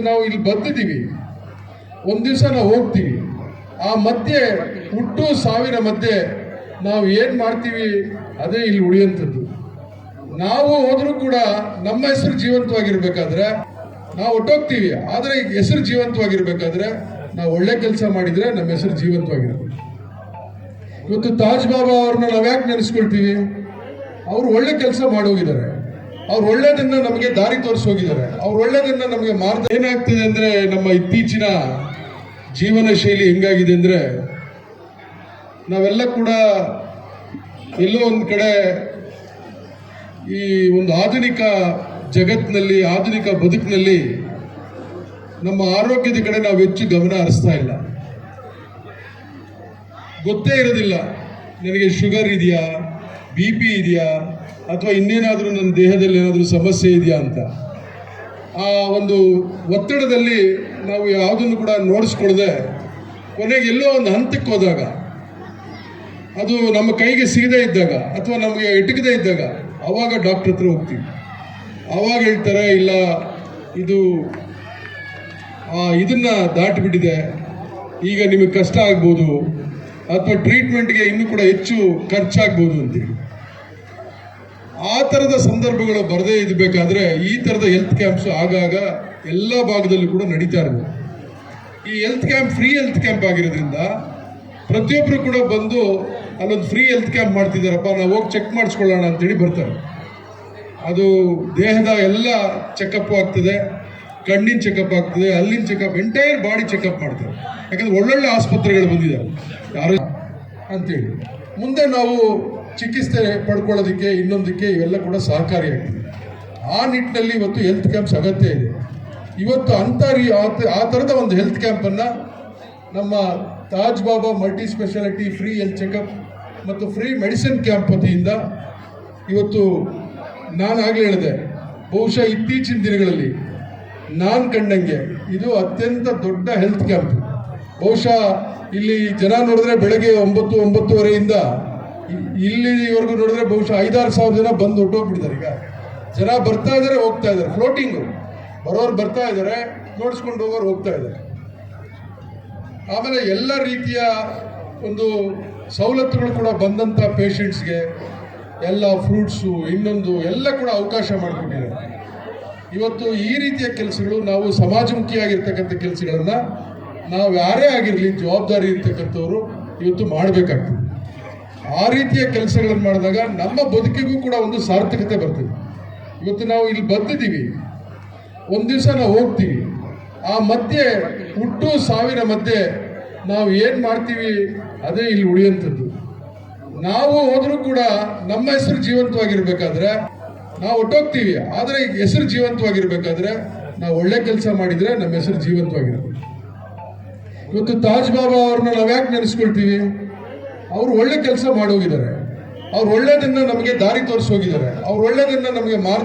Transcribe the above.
ನಾವು ಇಲ್ಲಿ ಬಂದಿದ್ದೀವಿ ಒಂದು ದಿವಸ ನಾವು ಹೋಗ್ತೀವಿ. ಆ ಮಧ್ಯೆ ಹುಟ್ಟು ಸಾವಿನ ಮಧ್ಯೆ ನಾವು ಏನು ಮಾಡ್ತೀವಿ? ಅದೇ ಇಲ್ಲಿ ಉಳಿಯುವಂಥದ್ದು ನಾವು ಹೋದರೂ ಕೂಡ ನಮ್ಮ ಹೆಸರು ಜೀವಂತವಾಗಿರ್ಬೇಕಾದ್ರೆ ನಾವು ಒಟ್ಟೋಗ್ತೀವಿ. ಆದರೆ ಹೆಸರು ಜೀವಂತವಾಗಿರ್ಬೇಕಾದ್ರೆ ನಾವು ಒಳ್ಳೆ ಕೆಲಸ ಮಾಡಿದ್ರೆ ನಮ್ಮ ಹೆಸರು ಜೀವಂತವಾಗಿರ್ಬೇಕು. ಇವತ್ತು ತಾಜ್ ಬಾಬಾ ಅವ್ರನ್ನ ನಾವು ಯಾಕೆ ನೆನೆಸ್ಕೊಳ್ತೀವಿ? ಅವರು ಒಳ್ಳೆ ಕೆಲಸ ಮಾಡೋಗಿದ್ದಾರೆ. ಅವ್ರು ಒಳ್ಳೇದನ್ನ ನಮಗೆ ದಾರಿ ತೋರಿಸೋಗಿದ್ದಾರೆ ಅವ್ರು ಒಳ್ಳೇದನ್ನ ನಮಗೆ ಮಾರ್ಗ ಏನಾಗ್ತಿದೆ ಅಂದ್ರೆ ನಮ್ಮ ಇತ್ತೀಚಿನ ಜೀವನ ಶೈಲಿ ಹೆಂಗಾಗಿದೆ ಅಂದ್ರೆ ನಾವೆಲ್ಲ ಕೂಡ ಎಲ್ಲೋ ಒಂದು ಕಡೆ ಈ ಒಂದು ಆಧುನಿಕ ಜಗತ್ತಿನಲ್ಲಿ ಆಧುನಿಕ ಬದುಕಿನಲ್ಲಿ ನಮ್ಮ ಆರೋಗ್ಯದ ಕಡೆ ನಾವು ಹೆಚ್ಚು ಗಮನ ಹರಿಸ್ತಾ ಇಲ್ಲ. ಗೊತ್ತೇ ಇರೋದಿಲ್ಲ. ನನಗೆ ಶುಗರ್ ಇದೆಯಾ, ಬಿ ಪಿ ಇದೆಯಾ ಅಥವಾ ಇನ್ನೇನಾದರೂ ನನ್ನ ದೇಹದಲ್ಲಿ ಏನಾದರೂ ಸಮಸ್ಯೆ ಇದೆಯಾ ಅಂತ? ಆ ಒಂದು ಒತ್ತಡದಲ್ಲಿ ನಾವು ಯಾವುದನ್ನು ಕೂಡ ನೋಡಿಸ್ಕೊಳ್ಳದೆ ಕೊನೆಗೆ ಎಲ್ಲೋ ಒಂದು ಹಂತಕ್ಕೆ ಹೋದಾಗ ಅದು ನಮ್ಮ ಕೈಗೆ ಸಿಗದೇ ಇದ್ದಾಗ ಅಥವಾ ನಮಗೆ ಎಟಕದೇ ಇದ್ದಾಗ ಆವಾಗ ಡಾಕ್ಟರ್ ಹತ್ರ ಹೋಗ್ತೀವಿ. ಅವಾಗ ಹೇಳ್ತಾರೆ ಇಲ್ಲ ಇದು ಆ, ಇದನ್ನ ದಾಟಿಬಿಟ್ಟಿದೆ ಈಗ ನಿಮಗೆ ಕಷ್ಟ ಆಗ್ಬೋದು ಅಥವಾ ಟ್ರೀಟ್ಮೆಂಟ್ಗೆ ಇನ್ನೂ ಕೂಡ ಹೆಚ್ಚು ಖರ್ಚಾಗ್ಬೋದು ಅಂತೇಳಿ. ಆ ಥರದ ಸಂದರ್ಭಗಳು ಬರದೇ ಇರಬೇಕಾದ್ರೆ ಈ ಥರದ ಹೆಲ್ತ್ ಕ್ಯಾಂಪ್ಸ್ ಆಗಾಗ ಎಲ್ಲ ಭಾಗದಲ್ಲೂ ಕೂಡ ನಡೀತಾ ಇರಬೇಕು ಈ health camp free health camp ಆಗಿರೋದ್ರಿಂದ ಪ್ರತಿಯೊಬ್ಬರು ಕೂಡ ಬಂದು ಅಲ್ಲೊಂದು ಫ್ರೀ ಹೆಲ್ತ್ ಕ್ಯಾಂಪ್ ಮಾಡ್ತಿದ್ದಾರಪ್ಪ, ನಾವು ಹೋಗಿ ಚೆಕ್ ಮಾಡಿಸ್ಕೊಳ್ಳೋಣ ಅಂತೇಳಿ ಬರ್ತಾರೆ. ಅದು ದೇಹದ ಎಲ್ಲ ಚೆಕಪ್ ಆಗ್ತದೆ, ಕಣ್ಣಿನ ಚೆಕಪ್ ಆಗ್ತದೆ ಅಲ್ಲಿನ ಚೆಕಪ್ ಎಂಟೈರ್ ಬಾಡಿ ಚೆಕಪ್ ಮಾಡ್ತಾರೆ. ಯಾಕಂದ್ರೆ ಒಳ್ಳೊಳ್ಳೆ ಆಸ್ಪತ್ರೆಗಳು ಬಂದಿದ್ದಾರೆ ಯಾರು ಅಂತೇಳಿ. ಮುಂದೆ ನಾವು ಚಿಕಿತ್ಸೆ ಪಡ್ಕೊಳ್ಳೋದಕ್ಕೆ ಇನ್ನೊಂದಕ್ಕೆ ಇವೆಲ್ಲ ಕೂಡ ಸಹಕಾರಿಯಾಗ್ತದೆ ಆ ನಿಟ್ಟಿನಲ್ಲಿ ಇವತ್ತು ಹೆಲ್ತ್ ಕ್ಯಾಂಪ್ಸ್ ಅಗತ್ಯ ಇದೆ. ಇವತ್ತು ಅಂಥ ರೀ ಆ ಥರದ ಒಂದು ಹೆಲ್ತ್ ಕ್ಯಾಂಪನ್ನು ನಮ್ಮ Taj Baba multi specialty free health checkup ಮತ್ತು ಫ್ರೀ ಮೆಡಿಸಿನ್ ಕ್ಯಾಂಪ್ ವತಿಯಿಂದ ಇವತ್ತು ನಾನು ಆಗಲೇ ಹೇಳಿದೆ, ಬಹುಶಃ ಇತ್ತೀಚಿನ ದಿನಗಳಲ್ಲಿ ನಾನು ಕಂಡಂಗೆ ಇದು ಅತ್ಯಂತ ದೊಡ್ಡ ಹೆಲ್ತ್ ಕ್ಯಾಂಪ್ ಬಹುಶಃ ಇಲ್ಲಿ ಜನ ನೋಡಿದ್ರೆ ಬೆಳಗ್ಗೆ ಒಂಬತ್ತು, ಒಂಬತ್ತುವರೆಯಿಂದ ಇಲ್ಲಿವರೆಗೂ ನೋಡಿದ್ರೆ ಬಹುಶಃ ಐದಾರು ಸಾವಿರ ಜನ ಬಂದು ಹೊಟ್ಟೋಗ್ಬಿಟ್ಟಿದ್ದಾರೆ ಈಗ ಜನ ಬರ್ತಾ ಇದ್ದಾರೆ, ಹೋಗ್ತಾ ಇದ್ದಾರೆ. ಫ್ಲೋಟಿಂಗು ಬರೋರು ಬರ್ತಾ ಇದ್ದಾರೆ, ನೋಡಿಸ್ಕೊಂಡು ಹೋಗೋರು ಹೋಗ್ತಾ ಇದ್ದಾರೆ. ಆಮೇಲೆ ಎಲ್ಲ ರೀತಿಯ ಒಂದು ಸವಲತ್ತುಗಳು ಕೂಡ ಬಂದಂಥ ಪೇಷಂಟ್ಸ್ಗೆ ಎಲ್ಲ ಫ್ರೂಟ್ಸು ಇನ್ನೊಂದು ಎಲ್ಲ ಕೂಡ ಅವಕಾಶ ಮಾಡಿಕೊಟ್ಟಿದ್ದಾರೆ. ಇವತ್ತು ಈ ರೀತಿಯ ಕೆಲಸಗಳು ನಾವು ಸಮಾಜಮುಖಿಯಾಗಿರ್ತಕ್ಕಂಥ ಕೆಲಸಗಳನ್ನು ನಾವು ಯಾರೇ ಆಗಿರಲಿ, ಜವಾಬ್ದಾರಿ ಇರ್ತಕ್ಕಂಥವ್ರು ಇವತ್ತು ಮಾಡಬೇಕಾಗ್ತದೆ. ಆ ರೀತಿಯ ಕೆಲಸಗಳನ್ನು ಮಾಡಿದಾಗ ನಮ್ಮ ಬದುಕಿಗೂ ಕೂಡ ಒಂದು ಸಾರ್ಥಕತೆ ಬರ್ತದೆ. ಇವತ್ತು ನಾವು ಇಲ್ಲಿ ಬಂದಿದ್ದೀವಿ. ಒಂದು ದಿವಸ ನಾವು ಹೋಗ್ತೀವಿ. ಆ ಮಧ್ಯೆ, ಹುಟ್ಟು ಸಾವಿನ ಮಧ್ಯೆ ನಾವು ಏನು ಮಾಡ್ತೀವಿ? ಅದೇ ಇಲ್ಲಿ ಉಳಿಯುವಂಥದ್ದು ನಾವು ಹೋದರೂ ಕೂಡ ನಮ್ಮ ಹೆಸರು ಜೀವಂತವಾಗಿರಬೇಕಾದ್ರೆ ನಾವು ಹೊಟ್ಟೋಗ್ತೀವಿ ಆದರೆ ಹೆಸರು ಜೀವಂತವಾಗಿರಬೇಕಾದ್ರೆ ನಾವು ಒಳ್ಳೆ ಕೆಲಸ ಮಾಡಿದರೆ ನಮ್ಮ ಹೆಸರು ಜೀವಂತವಾಗಿರಬೇಕು. ಇವತ್ತು ತಾಜ್ ಬಾಬಾ ಅವ್ರನ್ನ ನಾವು ಯಾಕೆ ನೆನೆಸ್ಕೊಳ್ತೀವಿ? ಅವ್ರು ಒಳ್ಳೆ ಕೆಲಸ ಮಾಡೋಗಿದ್ದಾರೆ. ಅವ್ರು ಒಳ್ಳೇದನ್ನ ನಮಗೆ ದಾರಿ ತೋರಿಸೋಗಿದ್ದಾರೆ. ಅವ್ರು ಒಳ್ಳೇದನ್ನ ನಮಗೆ ಮಾರ್ಗ